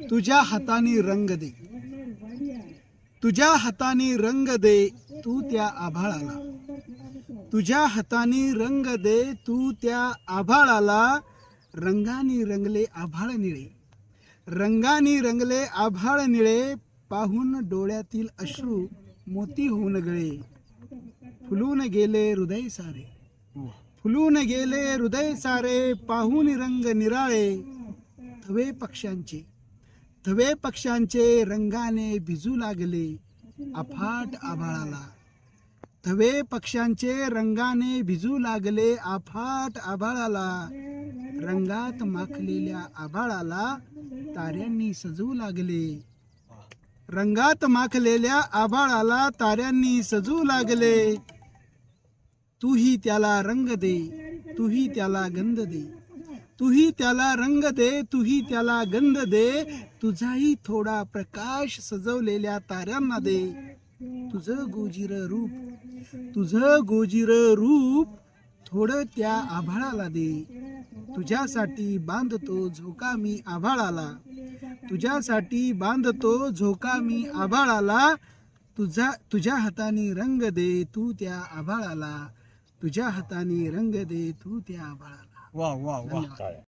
तुझ्या हाताने रंग दे. तुझ्या हाताने रंग दे तू त्या आभाळाला. तुझ्या हाताने रंग दे तू त्या आभाळाला. रंगाने रंगले आभाळ निळे. रंगाने रंगले आभाळ निळे पाहून डोळ्यातील अश्रू मोती होऊन गळे. फुलून गेले हृदय सारे. फुलून गेले हृदय सारे पाहून रंग निराळे. थवे पक्ष्यांचे. थवे पक्ष्यांचे रंगाने भिजू लागले अफाट आभाळाला. थवे पक्ष्यांचे रंगाने भिजू लागले अफाट आभाळाला. रंगात माखलेल्या आभाळाला ताऱ्यांनी सजू लागले. रंगात माखलेल्या आभाळाला ताऱ्यांनी सजू लागले. तूही त्याला रंग दे तूही त्याला गंध दे. तूही त्याला रंग दे तूही त्याला गंध दे तुझाही थोडा प्रकाश सजवलेल्या ताऱ्यांना दे. तुझं गोजिर रूप तुझं गोजिर रूप थोडं त्या आभाळाला दे. तुझ्यासाठी बांधतो झोका मी आभाळाला. तुझ्यासाठी बांधतो झोका मी आभाळाला. तुझा तुझ्या हाताने रंग दे तू त्या आभाळाला. तुझ्या हाताने रंग दे तू त्या आभाळाला. वा वा वा धन्यवाद.